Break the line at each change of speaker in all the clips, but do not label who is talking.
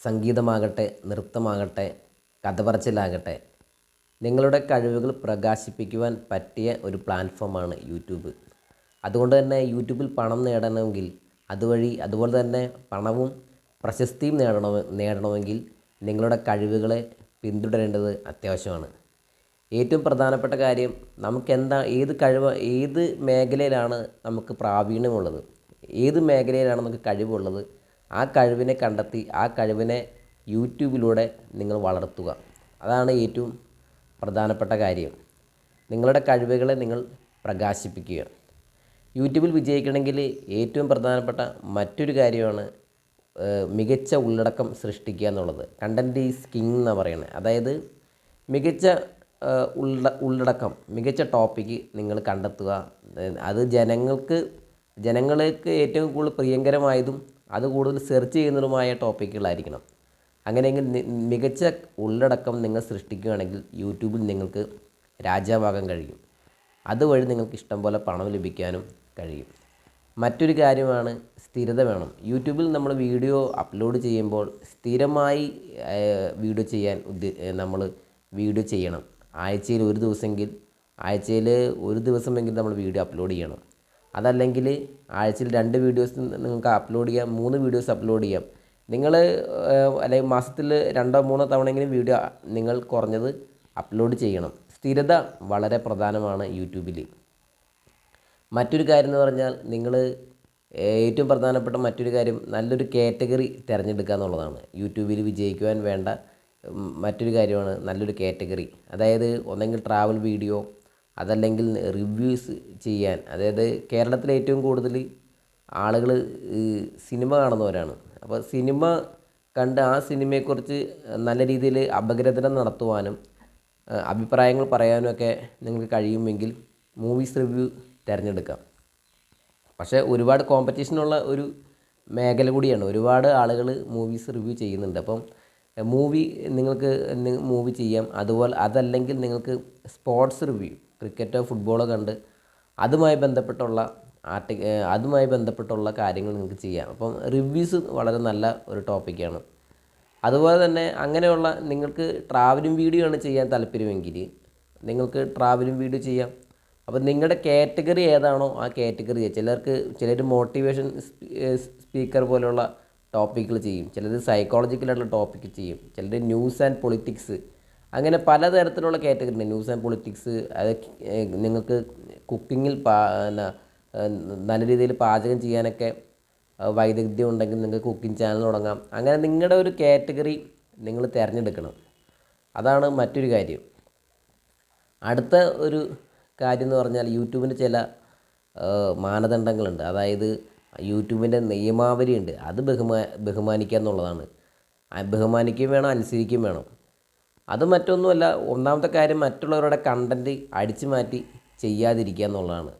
സംഗീതമാകട്ടെ നൃത്തമാകട്ടെ കഥ പറച്ചിലാകട്ടെ നിങ്ങളുടെ കഴിവുകൾ പ്രകാശിപ്പിക്കുവാൻ പറ്റിയ ഒരു പ്ലാറ്റ്ഫോമാണ് യൂട്യൂബ്. അതുകൊണ്ട് തന്നെ യൂട്യൂബിൽ പണം നേടണമെങ്കിൽ അതുവഴി അതുപോലെ തന്നെ പണവും പ്രശസ്തിയും നേടണ നേടണമെങ്കിൽ നിങ്ങളുടെ കഴിവുകളെ പിന്തുടരേണ്ടത് അത്യാവശ്യമാണ്. ഏറ്റവും പ്രധാനപ്പെട്ട കാര്യം നമുക്ക് എന്താ ഏത് കഴിവ് ഏത് മേഖലയിലാണ് നമുക്ക് പ്രാവീണ്യമുള്ളത്? ഏത് മേഖലയിലാണ് നമുക്ക് കഴിവുള്ളത്? ആ കഴിവിനെ കണ്ടെത്തി ആ കഴിവിനെ യൂട്യൂബിലൂടെ നിങ്ങൾ വളർത്തുക. അതാണ് ഏറ്റവും പ്രധാനപ്പെട്ട കാര്യം. നിങ്ങളുടെ കഴിവുകളെ നിങ്ങൾ പ്രകാശിപ്പിക്കുക. യൂട്യൂബിൽ വിജയിക്കണമെങ്കിൽ ഏറ്റവും പ്രധാനപ്പെട്ട മറ്റൊരു കാര്യമാണ് മികച്ച ഉള്ളടക്കം സൃഷ്ടിക്കുക എന്നുള്ളത്. കണ്ടന്റ് ഈസ് കിങ് എന്നാണ് പറയുന്നത്. അതായത് മികച്ച ഉള്ള ഉള്ളടക്കം മികച്ച ടോപ്പിക്ക് നിങ്ങൾ കണ്ടെത്തുക. അത് ജനങ്ങൾക്ക് ജനങ്ങൾക്ക് ഏറ്റവും കൂടുതൽ പ്രിയങ്കരമായതും അത് കൂടുതൽ സെർച്ച് ചെയ്യുന്നതുമായ ടോപ്പിക്കുകളായിരിക്കണം അങ്ങനെയെങ്കിൽ മികച്ച ഉള്ളടക്കം നിങ്ങൾ സൃഷ്ടിക്കുകയാണെങ്കിൽ യൂട്യൂബിൽ നിങ്ങൾക്ക് രാജാവാകാൻ കഴിയും. അതുവഴി നിങ്ങൾക്ക് ഇഷ്ടം പോലെ പണം ലഭിക്കാനും കഴിയും. മറ്റൊരു കാര്യമാണ് സ്ഥിരത വേണം. യൂട്യൂബിൽ നമ്മൾ വീഡിയോ അപ്ലോഡ് ചെയ്യുമ്പോൾ സ്ഥിരമായി വീഡിയോ ചെയ്യാൻ നമ്മൾ വീഡിയോ ചെയ്യണം. ആഴ്ചയിൽ ഒരു ദിവസമെങ്കിൽ ആഴ്ചയിൽ ഒരു ദിവസമെങ്കിൽ നമ്മൾ വീഡിയോ അപ്ലോഡ് ചെയ്യണം. അതല്ലെങ്കിൽ ആഴ്ചയിൽ രണ്ട് വീഡിയോസ് നിങ്ങൾക്ക് അപ്ലോഡ് ചെയ്യാം മൂന്ന് വീഡിയോസ് അപ്ലോഡ് ചെയ്യാം. നിങ്ങൾ അല്ലെങ്കിൽ മാസത്തിൽ രണ്ടോ മൂന്നോ തവണയെങ്കിലും വീഡിയോ നിങ്ങൾ കുറഞ്ഞത് അപ്ലോഡ് ചെയ്യണം. സ്ഥിരത വളരെ പ്രധാനമാണ് യൂട്യൂബിൽ. മറ്റൊരു കാര്യം എന്ന് പറഞ്ഞാൽ നിങ്ങൾ ഏറ്റവും പ്രധാനപ്പെട്ട മറ്റൊരു കാര്യം നല്ലൊരു കാറ്റഗറി തിരഞ്ഞെടുക്കുക എന്നുള്ളതാണ്. യൂട്യൂബിൽ വിജയിക്കുവാൻ വേണ്ട മറ്റൊരു കാര്യമാണ് നല്ലൊരു കാറ്റഗറി അതായത് ഒന്നെങ്കിൽ ട്രാവൽ വീഡിയോ അതല്ലെങ്കിൽ റിവ്യൂസ് ചെയ്യാൻ. അതായത് കേരളത്തിൽ ഏറ്റവും കൂടുതൽ ആളുകൾ സിനിമ കാണുന്നവരാണ്. അപ്പോൾ സിനിമ കണ്ട് ആ സിനിമയെക്കുറിച്ച് നല്ല രീതിയിൽ അപഗ്രഥനം നടത്തുവാനും അഭിപ്രായങ്ങൾ പറയാനുമൊക്കെ നിങ്ങൾക്ക് കഴിയുമെങ്കിൽ മൂവീസ് റിവ്യൂ തിരഞ്ഞെടുക്കാം. പക്ഷേ ഒരുപാട് കോമ്പറ്റീഷനുള്ള ഒരു മേഖല കൂടിയാണ്. ഒരുപാട് ആളുകൾ മൂവീസ് റിവ്യൂ ചെയ്യുന്നുണ്ട്. അപ്പം മൂവി നിങ്ങൾക്ക് മൂവി ചെയ്യാം. അതുപോലെ അതല്ലെങ്കിൽ നിങ്ങൾക്ക് സ്പോർട്സ് റിവ്യൂ ക്രിക്കറ്റോ ഫുട്ബോളോ കണ്ട് അതുമായി ബന്ധപ്പെട്ടുള്ള ആർട്ടി അതുമായി ബന്ധപ്പെട്ടുള്ള കാര്യങ്ങൾ നിങ്ങൾക്ക് ചെയ്യാം. അപ്പം റിവ്യൂസ് വളരെ നല്ല ഒരു ടോപ്പിക്കാണ്. അതുപോലെ തന്നെ അങ്ങനെയുള്ള നിങ്ങൾക്ക് ട്രാവലിംഗ് വീഡിയോ ആണ് ചെയ്യാൻ താല്പര്യമെങ്കിൽ നിങ്ങൾക്ക് ട്രാവലിംഗ് വീഡിയോ ചെയ്യാം. അപ്പോൾ നിങ്ങളുടെ കാറ്റഗറി ഏതാണോ ആ കാറ്റഗറി ചിലർക്ക് ചിലർ മോട്ടിവേഷൻ സ്പീക്കർ പോലെയുള്ള ടോപ്പിക്കുകൾ ചെയ്യും. ചിലർ സൈക്കോളജിക്കലായിട്ടുള്ള ടോപ്പിക്ക് ചെയ്യും. ചിലർ ന്യൂസ് ആൻഡ് പൊളിറ്റിക്സ് അങ്ങനെ പലതരത്തിലുള്ള കാറ്റഗറി ഉണ്ട് ന്യൂസ് ആൻഡ് പൊളിറ്റിക്സ് അത് നിങ്ങൾക്ക് കുക്കിങ്ങിൽ പാ നല്ല രീതിയിൽ പാചകം ചെയ്യാനൊക്കെ വൈദഗ്ധ്യം ഉണ്ടെങ്കിൽ നിങ്ങൾക്ക് കുക്കിംഗ് ചാനൽ തുടങ്ങാം. അങ്ങനെ നിങ്ങളുടെ ഒരു കാറ്റഗറി നിങ്ങൾ തിരഞ്ഞെടുക്കണം. അതാണ് മറ്റൊരു കാര്യം. അടുത്ത ഒരു കാര്യം എന്ന് പറഞ്ഞാൽ യൂട്യൂബിന്റെ ചില മാനദണ്ഡങ്ങളുണ്ട്. അതായത് യൂട്യൂബിന്റെ നിയമാവലിയുണ്ട്. അത് ബഹുമാ ബഹുമാനിക്കുക എന്നുള്ളതാണ്. ബഹുമാനിക്കുകയും വേണം അനുസരിക്കുകയും വേണം. അത് മറ്റൊന്നുമല്ല ഒന്നാമത്തെ കാര്യം മറ്റുള്ളവരുടെ കണ്ടന്റ് അടിച്ചു മാറ്റി ചെയ്യാതിരിക്കുക എന്നുള്ളതാണ്.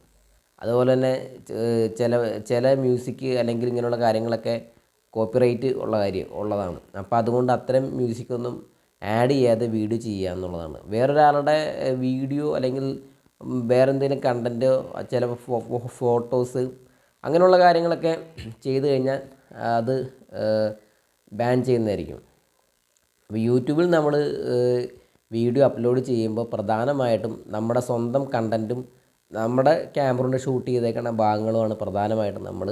അതുപോലെ തന്നെ ചില ചില മ്യൂസിക് അല്ലെങ്കിൽ ഇങ്ങനെയുള്ള കാര്യങ്ങളൊക്കെ കോപ്പിറൈറ്റ് ഉള്ള കാര്യം ഉള്ളതാണ്. അപ്പോൾ അതുകൊണ്ട് അത്തരം മ്യൂസിക്കൊന്നും ആഡ് ചെയ്യാതെ വീഡിയോ ചെയ്യുക എന്നുള്ളതാണ്. വേറൊരാളുടെ വീഡിയോ അല്ലെങ്കിൽ വേറെ എന്തെങ്കിലും കണ്ടന്റോ ചില ഫോട്ടോസ് അങ്ങനെയുള്ള കാര്യങ്ങളൊക്കെ ചെയ്തു കഴിഞ്ഞാൽ അത് ബാൻ ചെയ്യുന്നതായിരിക്കും. അപ്പോൾ യൂട്യൂബിൽ നമ്മൾ വീഡിയോ അപ്ലോഡ് ചെയ്യുമ്പോൾ പ്രധാനമായിട്ടും നമ്മുടെ സ്വന്തം കണ്ടന്റും നമ്മുടെ ക്യാമറ കൊണ്ട് ഷൂട്ട് ചെയ്തേക്കുന്ന ഭാഗങ്ങളുമാണ് പ്രധാനമായിട്ടും നമ്മൾ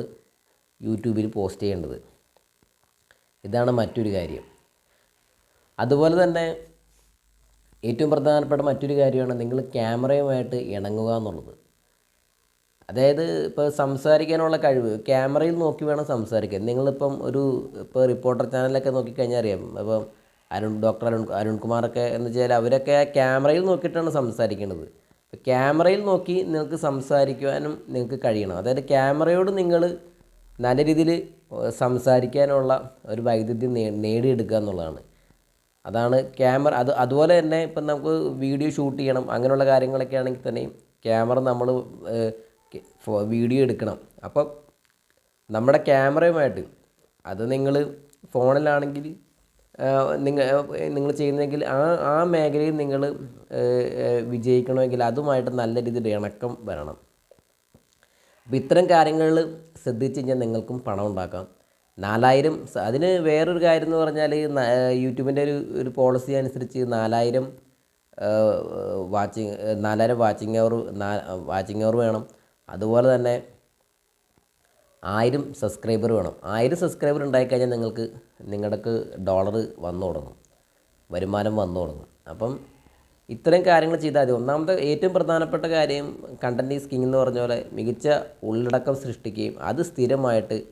യൂട്യൂബിൽ പോസ്റ്റ് ചെയ്യേണ്ടത്. ഇതാണ് മറ്റൊരു കാര്യം. അതുപോലെ തന്നെ ഏറ്റവും പ്രധാനപ്പെട്ട മറ്റൊരു കാര്യമാണ് നിങ്ങൾ ക്യാമറയുമായിട്ട് ഇണങ്ങുക എന്നുള്ളത്. അതായത് ഇപ്പോൾ സംസാരിക്കാനുള്ള കഴിവ് ക്യാമറയിൽ നോക്കി വേണം സംസാരിക്കാൻ. നിങ്ങളിപ്പം ഒരു ഇപ്പോൾ റിപ്പോർട്ടർ ചാനലൊക്കെ നോക്കിക്കഴിഞ്ഞാൽ അറിയാം ഇപ്പം അരുൺ ഡോക്ടർ അരുൺ അരുൺകുമാറൊക്കെ എന്ന് വെച്ചാൽ അവരൊക്കെ ക്യാമറയിൽ നോക്കിയിട്ടാണ് സംസാരിക്കുന്നത് ക്യാമറയിൽ നോക്കി നിങ്ങൾക്ക് സംസാരിക്കുവാനും നിങ്ങൾക്ക് കഴിയണം. അതായത് ക്യാമറയോട് നിങ്ങൾ നല്ല രീതിയിൽ സംസാരിക്കാനുള്ള ഒരു വൈദഗ്ധ്യം നേടിയെടുക്കുക എന്നുള്ളതാണ്. അതാണ് ക്യാമറ അത് അതുപോലെ തന്നെ ഇപ്പം നമുക്ക് വീഡിയോ ഷൂട്ട് ചെയ്യണം അങ്ങനെയുള്ള കാര്യങ്ങളൊക്കെ ആണെങ്കിൽ തന്നെയും ക്യാമറ നമ്മൾ വീഡിയോ എടുക്കണം. അപ്പം നമ്മുടെ ക്യാമറയുമായിട്ട് അത് നിങ്ങൾ ഫോണിലാണെങ്കിൽ നിങ്ങൾ നിങ്ങൾ ചെയ്യുന്നെങ്കിൽ ആ ആ മേഖലയിൽ നിങ്ങൾ വിജയിക്കണമെങ്കിൽ അതുമായിട്ട് നല്ല രീതിയിൽ ഇണക്കം വരണം. അപ്പോൾ ഇത്തരം കാര്യങ്ങളിൽ ശ്രദ്ധിച്ച് കഴിഞ്ഞാൽ നിങ്ങൾക്കും പണം ഉണ്ടാക്കാം. നാലായിരം അതിന് വേറൊരു കാര്യം എന്ന് പറഞ്ഞാൽ യൂട്യൂബിന്റെ ഒരു ഒരു പോളിസി അനുസരിച്ച് നാലായിരം വാച്ചിങ് നാലായിരം വാച്ചിങ് അവർ വാച്ചിങ് അവർ വേണം. അതുപോലെ തന്നെ ആയിരം സബ്സ്ക്രൈബർ വേണം. ആയിരം സബ്സ്ക്രൈബർ ഉണ്ടായിക്കഴിഞ്ഞാൽ നിങ്ങൾക്ക് നിങ്ങളുടെ ഡോളർ വന്നു തുടങ്ങും. വരുമാനം വന്നു തുടങ്ങും. അപ്പം ഇത്രയും കാര്യങ്ങൾ ചെയ്താൽ മതി. ഒന്നാമത്തെ ഏറ്റവും പ്രധാനപ്പെട്ട കാര്യം കണ്ടന്റ് ഈസ് എന്ന് പറഞ്ഞ പോലെ മികച്ച ഉള്ളടക്കം സൃഷ്ടിക്കുകയും അത് സ്ഥിരമായിട്ട്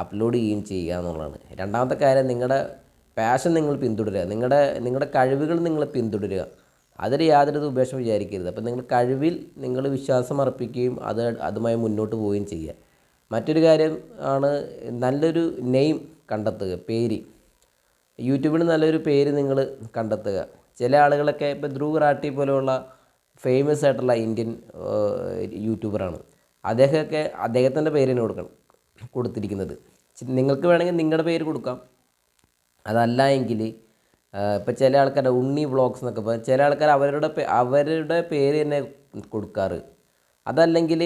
അപ്ലോഡ് ചെയ്യുകയും ചെയ്യുക എന്നുള്ളതാണ്. രണ്ടാമത്തെ കാര്യം നിങ്ങളുടെ പാഷൻ നിങ്ങൾ പിന്തുടരുക. നിങ്ങളുടെ നിങ്ങളുടെ കഴിവുകൾ നിങ്ങൾ പിന്തുടരുക. അതിൽ യാതൊരു ഉപേക്ഷ വിചാരിക്കരുത്. അപ്പം നിങ്ങൾ കഴിവിൽ നിങ്ങൾ വിശ്വാസം അർപ്പിക്കുകയും അത് അതുമായി മുന്നോട്ട് പോവുകയും ചെയ്യുക. മറ്റൊരു കാര്യം ആണ് നല്ലൊരു നെയിം കണ്ടെത്തുക പേര്. യൂട്യൂബിൽ നല്ലൊരു പേര് നിങ്ങൾ കണ്ടെത്തുക. ചില ആളുകളൊക്കെ ഇപ്പോൾ ധ്രുവ് റാട്ടി പോലെയുള്ള ഫേമസ് ആയിട്ടുള്ള ഇന്ത്യൻ യൂട്യൂബറാണ് അദ്ദേഹമൊക്കെ അദ്ദേഹത്തിന്റെ പേരിന് കൊടുക്കണം കൊടുത്തിരിക്കുന്നത്. നിങ്ങൾക്ക് വേണമെങ്കിൽ നിങ്ങളുടെ പേര് കൊടുക്കാം. അതല്ല എങ്കിൽ ഇപ്പോൾ ചില ആൾക്കാരുടെ ഉണ്ണി വ്ളോഗ്സ് എന്നൊക്കെ പറയും ചില ആൾക്കാർ അവരുടെ അവരുടെ പേര് തന്നെ കൊടുക്കാറ്. അതല്ലെങ്കിൽ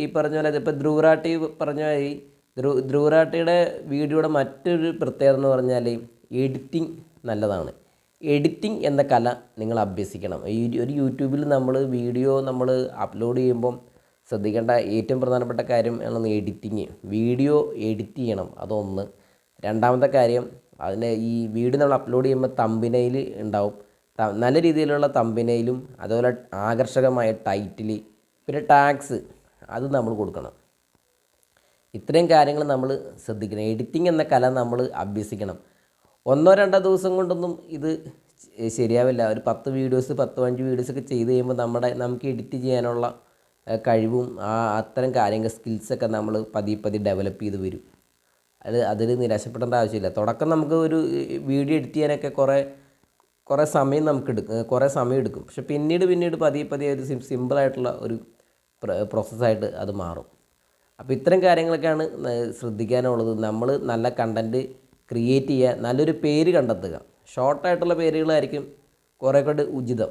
ഈ പറഞ്ഞ പോലെ ഇപ്പോൾ ധ്രുവറാട്ടി പറഞ്ഞ മാതിരി ധ്രു ധ്രുവറാട്ടിയുടെ വീഡിയോയുടെ മറ്റൊരു പ്രത്യേകത എന്ന് പറഞ്ഞാൽ എഡിറ്റിംഗ് നല്ലതാണ്. എഡിറ്റിംഗ് എന്ന കല നിങ്ങൾ അഭ്യസിക്കണം. ഈ ഒരു യൂട്യൂബിൽ നമ്മൾ വീഡിയോ നമ്മൾ അപ്ലോഡ് ചെയ്യുമ്പം ശ്രദ്ധിക്കേണ്ട ഏറ്റവും പ്രധാനപ്പെട്ട കാര്യം ആണ് എഡിറ്റിങ് വീഡിയോ എഡിറ്റ് ചെയ്യണം അതൊന്ന്. രണ്ടാമത്തെ കാര്യം അതിന് ഈ വീഡിയോ നമ്മൾ അപ്ലോഡ് ചെയ്യുമ്പോൾ തമ്പിനയിൽ ഉണ്ടാവും. നല്ല രീതിയിലുള്ള തമ്പിനയിലും അതുപോലെ ആകർഷകമായ ടൈറ്റിൽ പിന്നെ ടാക്സ് അത് നമ്മൾ കൊടുക്കണം. ഇത്രയും കാര്യങ്ങൾ നമ്മൾ ശ്രദ്ധിക്കണം. എഡിറ്റിംഗ് എന്ന കല നമ്മൾ അഭ്യസിക്കണം. ഒന്നോ രണ്ടോ ദിവസം കൊണ്ടൊന്നും ഇത് ശരിയാവില്ല. ഒരു പത്ത് വീഡിയോസ് പത്ത് അഞ്ച് വീഡിയോസൊക്കെ ചെയ്ത് കഴിയുമ്പോൾ നമ്മുടെ നമുക്ക് എഡിറ്റ് ചെയ്യാനുള്ള കഴിവും ആ അത്തരം കാര്യങ്ങൾ സ്കിൽസൊക്കെ നമ്മൾ പതിയെ പതിയെ ഡെവലപ്പ് ചെയ്ത് വരും. അത് അതിൽ നിരാശപ്പെടേണ്ട ആവശ്യമില്ല. തുടക്കം നമുക്ക് ഒരു വീഡിയോ എഡിറ്റ് ചെയ്യാനൊക്കെ കുറേ കുറേ സമയം നമുക്ക് എടുക്കും കുറേ സമയം എടുക്കും. പക്ഷെ പിന്നീട് പിന്നീട് പതിയെ പതിയെ ഒരു സിം സിമ്പിളായിട്ടുള്ള ഒരു പ്രോസസ്സായിട്ട് അത് മാറും. അപ്പോൾ ഇത്തരം കാര്യങ്ങളൊക്കെയാണ് ശ്രദ്ധിക്കാനുള്ളത്. നമ്മൾ നല്ല കണ്ടന്റ് ക്രിയേറ്റ് ചെയ്യുക നല്ലൊരു പേര് കണ്ടെത്തുക. ഷോർട്ടായിട്ടുള്ള പേരുകളായിരിക്കും കുറേ കൂടെ ഉചിതം.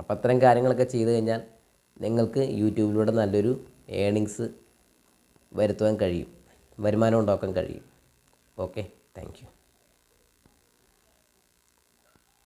അപ്പോൾ അത്തരം കാര്യങ്ങളൊക്കെ ചെയ്തു കഴിഞ്ഞാൽ നിങ്ങൾക്ക് യൂട്യൂബിലൂടെ നല്ലൊരു ഏണിങ്സ് വരുത്തുവാൻ കഴിയും. വരുമാനം ഉണ്ടാക്കാൻ കഴിയും. Okay thank